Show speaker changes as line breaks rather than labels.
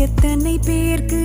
எத்தனை பேர்க்கு